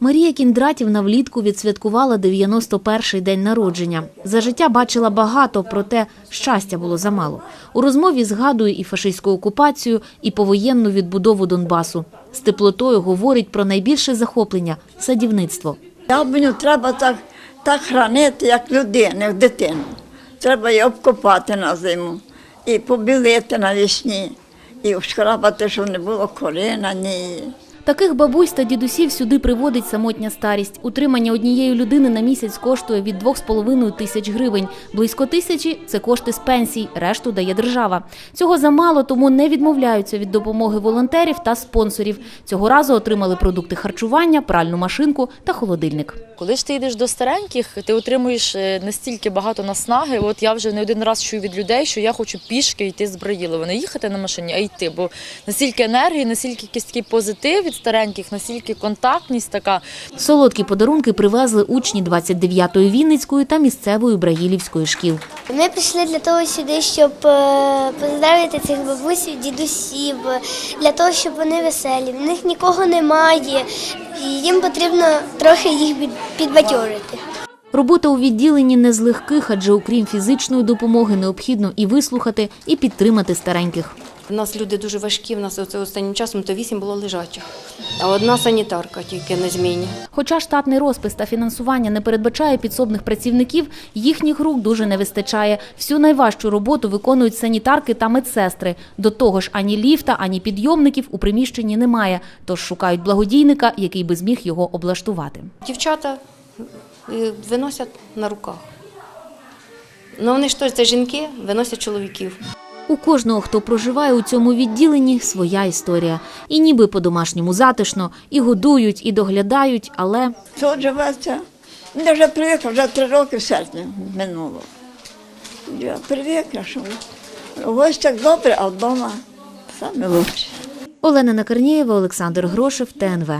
Марія Кіндратівна влітку відсвяткувала 91-й день народження. За життя бачила багато, проте щастя було замало. У розмові згадує і фашистську окупацію, і повоєнну відбудову Донбасу. З теплотою говорить про найбільше захоплення – садівництво. Яблуню треба так, так хранити, як людину, як дитину. Треба її обкопати на зиму і побілити навесні, і обшкрабати, щоб не було корина, ні. Таких бабусь та дідусів сюди приводить самотня старість. Утримання однієї людини на місяць коштує від 2,5 тисяч гривень. Близько тисячі – це кошти з пенсій, решту дає держава. Цього замало, тому не відмовляються від допомоги волонтерів та спонсорів. Цього разу отримали продукти харчування, пральну машинку та холодильник. Коли ж ти йдеш до стареньких, ти отримуєш е, настільки багато наснаги. От я вже не один раз чую від людей, що я хочу пішки йти з Браїлова. Не їхати на машині, а йти. Бо настільки енергії, настільки якийсь такий позитив стареньких, настільки контактність така. Солодкі подарунки привезли учні 29-ї Вінницької та місцевої Браїлівської шкіл. Ми прийшли для того сюди, щоб е, поздравити цих бабусів, дідусів, е, для того, щоб вони веселі. В них нікого немає, і їм потрібно трохи їх підбадьорити. Робота у відділенні не з легких, адже окрім фізичної допомоги необхідно і вислухати, і підтримати стареньких. У нас люди дуже важкі, у нас оце останнім часом то вісім було лежачих, а одна санітарка тільки на зміні. Хоча штатний розпис та фінансування не передбачає підсобних працівників, їхніх рук дуже не вистачає. Всю найважчу роботу виконують санітарки та медсестри. До того ж, ані ліфта, ані підйомників у приміщенні немає, тож шукають благодійника, який би зміг його облаштувати. Дівчата е, виносять на руках. Ну вони ж то це жінки, виносять чоловіків. У кожного, хто проживає у цьому відділенні, своя історія. І ніби по-домашньому затишно, і годують, і доглядають, але Тут живеться. Я вже привикла, вже три роки в серпні минуло. Я привикла, що в гостях добре, а вдома саме лучше. Олена Накарнієва, Олександр Грошев, ТНВ.